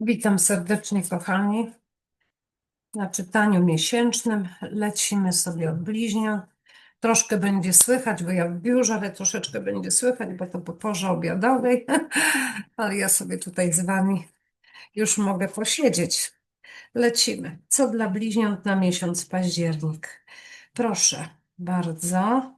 Witam serdecznie, kochani. Na czytaniu miesięcznym lecimy sobie od bliźniąt. Troszkę będzie słychać, bo ja w biurze, ale troszeczkę będzie słychać, bo to po porze obiadowej, ale ja sobie tutaj z Wami już mogę posiedzieć. Lecimy. Co dla bliźniąt na miesiąc październik? Proszę bardzo.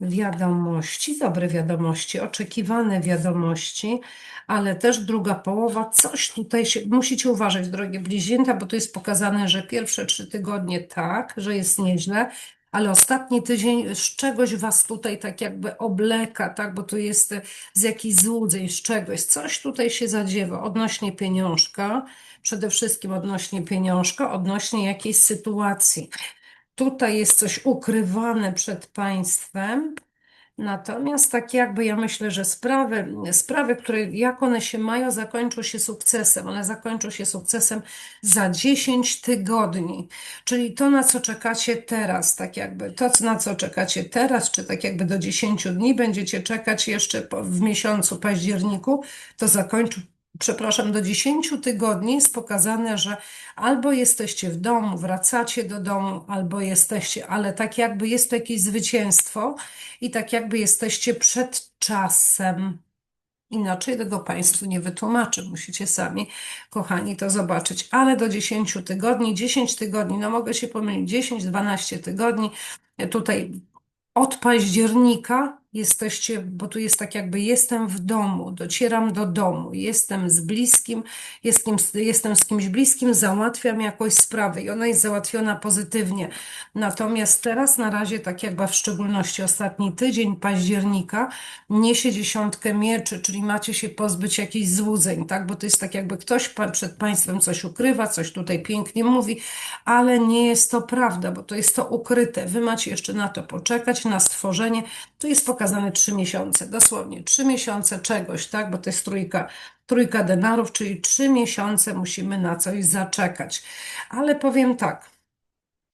Wiadomości, dobre wiadomości, oczekiwane wiadomości, ale też druga połowa, coś tutaj się, musicie uważać, drogie bliźnięta, bo tu jest pokazane, że pierwsze trzy tygodnie tak, że jest nieźle, ale ostatni tydzień z czegoś was tutaj tak jakby obleka, tak, bo tu jest z jakichś złudzeń, z czegoś, coś tutaj się zadziewa odnośnie pieniążka, przede wszystkim odnośnie pieniążka, odnośnie jakiejś sytuacji. Tutaj jest coś ukrywane przed państwem. Natomiast tak jakby ja myślę, że sprawy, sprawy, które jak one się mają, zakończą się sukcesem. One zakończą się sukcesem za 10 tygodni. Czyli to, na co czekacie teraz, tak jakby to, na co czekacie teraz, czy tak jakby do 10 dni będziecie czekać jeszcze w miesiącu październiku, to zakończy, przepraszam, do 10 tygodni jest pokazane, że albo jesteście w domu, wracacie do domu, albo jesteście, ale tak jakby jest to jakieś zwycięstwo i tak jakby jesteście przed czasem. Inaczej tego Państwu nie wytłumaczę. Musicie sami, kochani, to zobaczyć. Ale do 10 tygodni, 10 tygodni, no mogę się pomylić, 10-12 tygodni. Tutaj od października jesteście, bo tu jest tak jakby jestem w domu, docieram do domu, jestem z bliskim, jestem, jestem z kimś bliskim, załatwiam jakąś sprawę i ona jest załatwiona pozytywnie. Natomiast teraz na razie, tak jakby w szczególności ostatni tydzień października, niesie dziesiątkę mieczy, czyli macie się pozbyć jakichś złudzeń, tak? Bo to jest tak jakby ktoś przed państwem coś ukrywa, coś tutaj pięknie mówi, ale nie jest to prawda, bo to jest to ukryte. Wy macie jeszcze na to poczekać, na stworzenie. Tu jest trzy miesiące, dosłownie trzy miesiące czegoś, tak? Bo to jest trójka, trójka denarów, czyli trzy miesiące musimy na coś zaczekać. Ale powiem tak.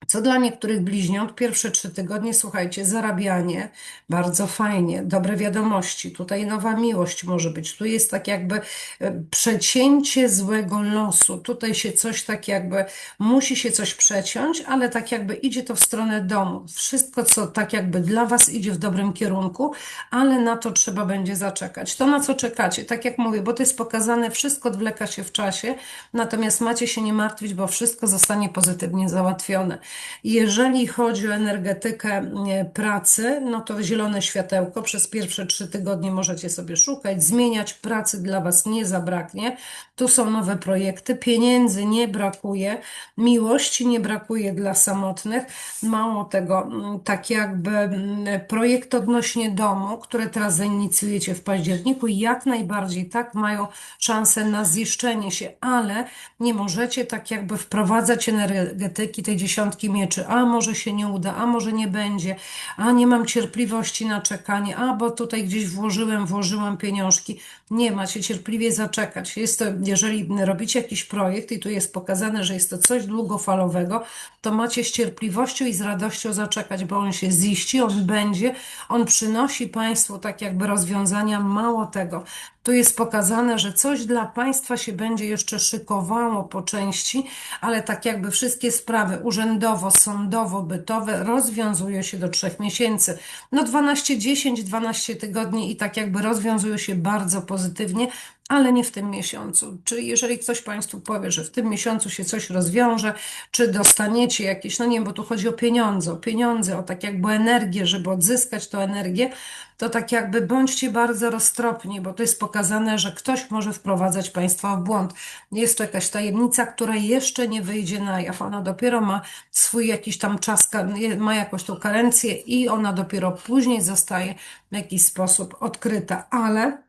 Co dla niektórych bliźniąt, pierwsze trzy tygodnie, słuchajcie, zarabianie, bardzo fajnie, dobre wiadomości, tutaj nowa miłość może być, tu jest tak jakby e, przecięcie złego losu, tutaj się coś tak jakby, musi się coś przeciąć, ale tak jakby idzie to w stronę domu. Wszystko, co tak jakby dla Was idzie w dobrym kierunku, ale na to trzeba będzie zaczekać. To, na co czekacie, tak jak mówię, bo to jest pokazane, wszystko odwleka się w czasie, natomiast macie się nie martwić, bo wszystko zostanie pozytywnie załatwione. Jeżeli chodzi o energetykę e, pracy, no to zielone światełko przez pierwsze trzy tygodnie możecie sobie szukać, zmieniać pracy dla Was nie zabraknie. Tu są nowe projekty, pieniędzy nie brakuje, miłości nie brakuje dla samotnych. Mało tego, tak jakby projekt odnośnie domu, które teraz zainicjujecie w październiku, jak najbardziej tak mają szansę na ziszczenie się, ale nie możecie tak jakby wprowadzać energetyki tej dziesiątki mieczy. A może się nie uda, a może nie będzie, a nie mam cierpliwości na czekanie, a bo tutaj gdzieś włożyłem, włożyłam pieniążki. Nie macie cierpliwie zaczekać. Jest to, jeżeli robicie jakiś projekt i tu jest pokazane, że jest to coś długofalowego, to macie z cierpliwością i z radością zaczekać, bo on się ziści, on będzie, on przynosi Państwu tak jakby rozwiązania. Mało tego, tu jest pokazane, że coś dla Państwa się będzie jeszcze szykowało po części, ale tak jakby wszystkie sprawy urzędowo, sądowo, bytowe rozwiązują się do trzech miesięcy. No 12, 10, 12 tygodni i tak jakby rozwiązują się bardzo pozytywnie, ale nie w tym miesiącu. Czyli jeżeli ktoś Państwu powie, że w tym miesiącu się coś rozwiąże, czy dostaniecie jakieś, no nie bo tu chodzi o pieniądze, o pieniądze, o tak jakby energię, żeby odzyskać tą energię, to tak jakby bądźcie bardzo roztropni, bo to jest pokazane, że ktoś może wprowadzać Państwa w błąd. Jest to jakaś tajemnica, która jeszcze nie wyjdzie na jaw. Ona dopiero ma swój jakiś tam czas, ma jakąś tą karencję i ona dopiero później zostaje w jakiś sposób odkryta, ale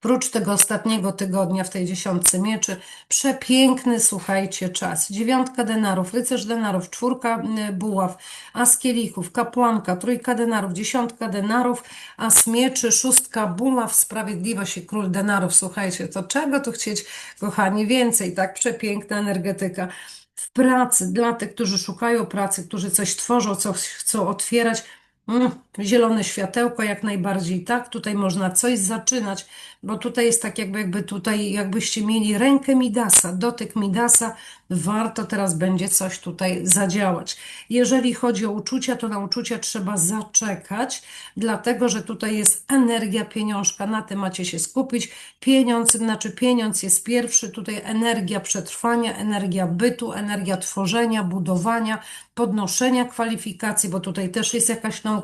Prócz tego ostatniego tygodnia w tej dziesiątce mieczy, przepiękny, słuchajcie, czas. Dziewiątka denarów, rycerz denarów, czwórka y, buław, as kielichów, kapłanka, trójka denarów, dziesiątka denarów, as mieczy, szóstka buław, sprawiedliwość i król denarów. Słuchajcie, to czego tu chcieć, kochani, więcej, tak? Przepiękna energetyka. W pracy, dla tych, którzy szukają pracy, którzy coś tworzą, co chcą otwierać, Mm, zielone światełko jak najbardziej, tak? Tutaj można coś zaczynać, bo tutaj jest tak jakby, jakby tutaj, jakbyście mieli rękę Midasa, dotyk Midasa, warto teraz będzie coś tutaj zadziałać. Jeżeli chodzi o uczucia, to na uczucia trzeba zaczekać, dlatego, że tutaj jest energia pieniążka, na tym macie się skupić. Pieniądz, znaczy pieniądz jest pierwszy, tutaj energia przetrwania, energia bytu, energia tworzenia, budowania, podnoszenia kwalifikacji, bo tutaj też jest jakaś nauka.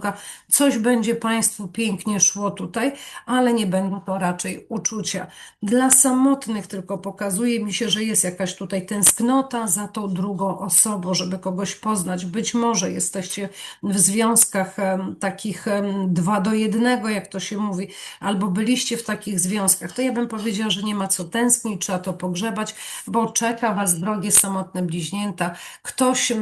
Coś będzie Państwu pięknie szło tutaj, ale nie będą to raczej uczucia. Dla samotnych tylko pokazuje mi się, że jest jakaś tutaj tęsknota za tą drugą osobą, żeby kogoś poznać. Być może jesteście w związkach takich dwa do jednego, jak to się mówi, albo byliście w takich związkach. To ja bym powiedziała, że nie ma co tęsknić, trzeba to pogrzebać, bo czeka Was, drogie samotne bliźnięta. Ktoś,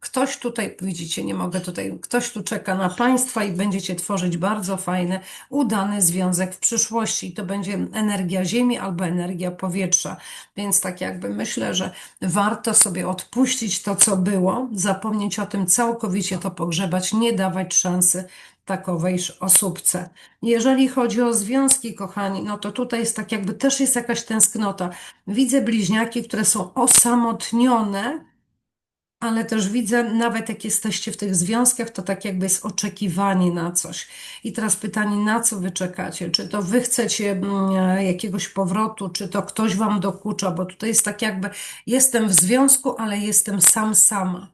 ktoś tutaj, widzicie, nie mogę tutaj, ktoś tu czeka na Państwa i będziecie tworzyć bardzo fajny, udany związek w przyszłości. I to będzie energia ziemi albo energia powietrza. Więc tak jakby myślę, że warto sobie odpuścić to, co było, zapomnieć o tym całkowicie, to pogrzebać, nie dawać szansy takowej osóbce. Jeżeli chodzi o związki, kochani, no to tutaj jest tak jakby też jest jakaś tęsknota. Widzę bliźniaki, które są osamotnione, ale też widzę, nawet jak jesteście w tych związkach, to tak jakby jest oczekiwanie na coś. I teraz pytanie, na co wy czekacie? Czy to wy chcecie mm, jakiegoś powrotu, czy to ktoś wam dokucza? Bo tutaj jest tak jakby, jestem w związku, ale jestem sam sama.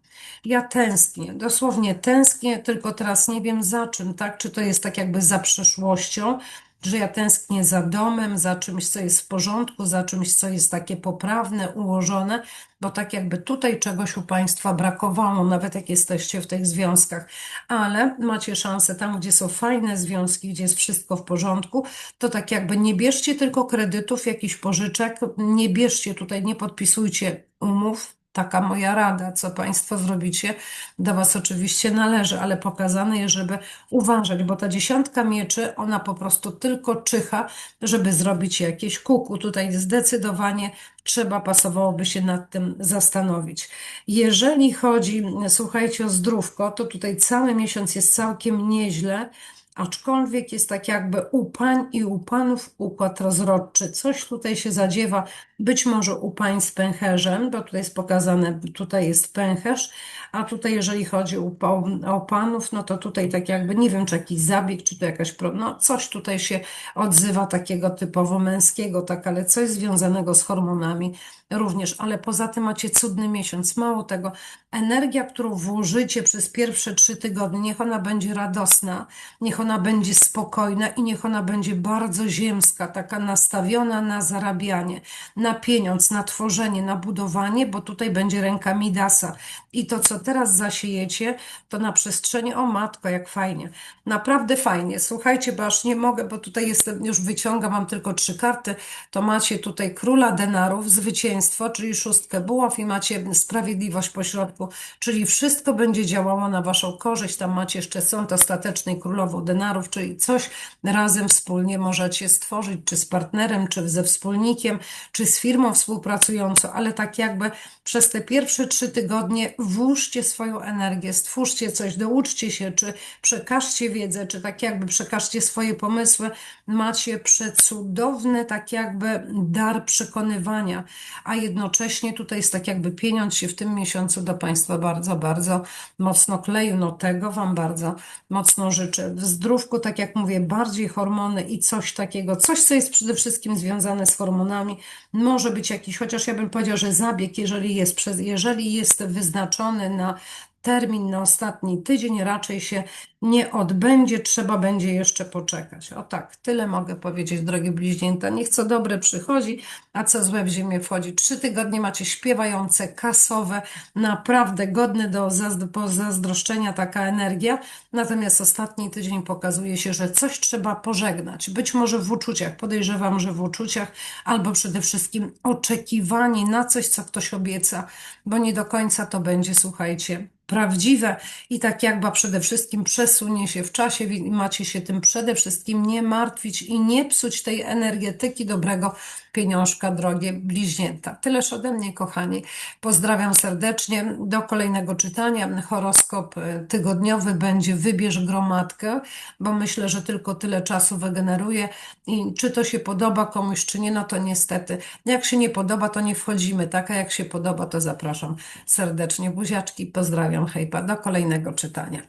Ja tęsknię, dosłownie tęsknię, tylko teraz nie wiem za czym, tak? Czy to jest tak jakby za przeszłością, że ja tęsknię za domem, za czymś, co jest w porządku, za czymś, co jest takie poprawne, ułożone, bo tak jakby tutaj czegoś u Państwa brakowało, nawet jak jesteście w tych związkach, ale macie szansę tam, gdzie są fajne związki, gdzie jest wszystko w porządku, to tak jakby nie bierzcie tylko kredytów, jakichś pożyczek, nie bierzcie tutaj, nie podpisujcie umów, Taka moja rada, co Państwo zrobicie, do Was oczywiście należy, ale pokazane jest, żeby uważać, bo ta dziesiątka mieczy, ona po prostu tylko czyha, żeby zrobić jakieś kuku. Tutaj zdecydowanie trzeba, pasowałoby się nad tym zastanowić. Jeżeli chodzi, słuchajcie, o zdrówko, to tutaj cały miesiąc jest całkiem nieźle, aczkolwiek jest tak jakby u pań i u panów układ rozrodczy. Coś tutaj się zadziewa, być może u pań z pęcherzem, bo tutaj jest pokazane, tutaj jest pęcherz, a tutaj jeżeli chodzi o, o panów, no to tutaj tak jakby, nie wiem, czy jakiś zabieg, czy to jakaś, no coś tutaj się odzywa takiego typowo męskiego, tak, ale coś związanego z hormonami również, ale poza tym macie cudny miesiąc. Mało tego, energia, którą włożycie przez pierwsze trzy tygodnie, niech ona będzie radosna, niech ona będzie spokojna i niech ona będzie bardzo ziemska, taka nastawiona na zarabianie, na pieniądz, na tworzenie, na budowanie, bo tutaj będzie ręka Midasa. I to, co teraz zasiejecie, to na przestrzeni, o matko, jak fajnie. Naprawdę fajnie. Słuchajcie, bo aż nie mogę, bo tutaj jestem, już wyciągam, mam tylko trzy karty, to macie tutaj króla denarów, zwycięstwo, czyli szóstkę buław i macie sprawiedliwość pośrodku, czyli wszystko będzie działało na waszą korzyść. Tam macie jeszcze sąd ostateczny i królową denarów, czyli coś razem wspólnie możecie stworzyć, czy z partnerem, czy ze wspólnikiem, czy z firmą współpracującą, ale tak jakby przez te pierwsze trzy tygodnie włóżcie swoją energię, stwórzcie coś, douczcie się, czy przekażcie wiedzę, czy tak jakby przekażcie swoje pomysły. Macie przecudowny tak jakby dar przekonywania, a jednocześnie tutaj jest tak jakby pieniądz się w tym miesiącu do Państwa bardzo, bardzo mocno kleił. No tego Wam bardzo mocno życzę. W zdrówku, tak jak mówię, bardziej hormony i coś takiego, coś, co jest przede wszystkim związane z hormonami, może być jakiś, chociaż ja bym powiedział, że zabieg, jeżeli jest, jeżeli jest wyznaczony na termin na ostatni tydzień raczej się nie odbędzie, trzeba będzie jeszcze poczekać. O tak, tyle mogę powiedzieć, drogie bliźnięta. Niech co dobre przychodzi, a co złe w ziemię wchodzi. Trzy tygodnie macie śpiewające, kasowe, naprawdę godne do zazdroszczenia taka energia. Natomiast ostatni tydzień pokazuje się, że coś trzeba pożegnać. Być może w uczuciach, podejrzewam, że w uczuciach, albo przede wszystkim oczekiwanie na coś, co ktoś obieca, bo nie do końca to będzie, słuchajcie, prawdziwe i tak jakby przede wszystkim przesunie się w czasie macie się tym przede wszystkim nie martwić i nie psuć tej energetyki dobrego pieniążka, drogie bliźnięta. Tyleż ode mnie, kochani. Pozdrawiam serdecznie. Do kolejnego czytania. Horoskop y, tygodniowy będzie Wybierz gromadkę, bo myślę, że tylko tyle czasu wygeneruje i czy to się podoba komuś, czy nie, no to niestety. Jak się nie podoba, to nie wchodzimy, tak? A jak się podoba, to zapraszam serdecznie. Buziaczki, pozdrawiam, hejpa. Do kolejnego czytania.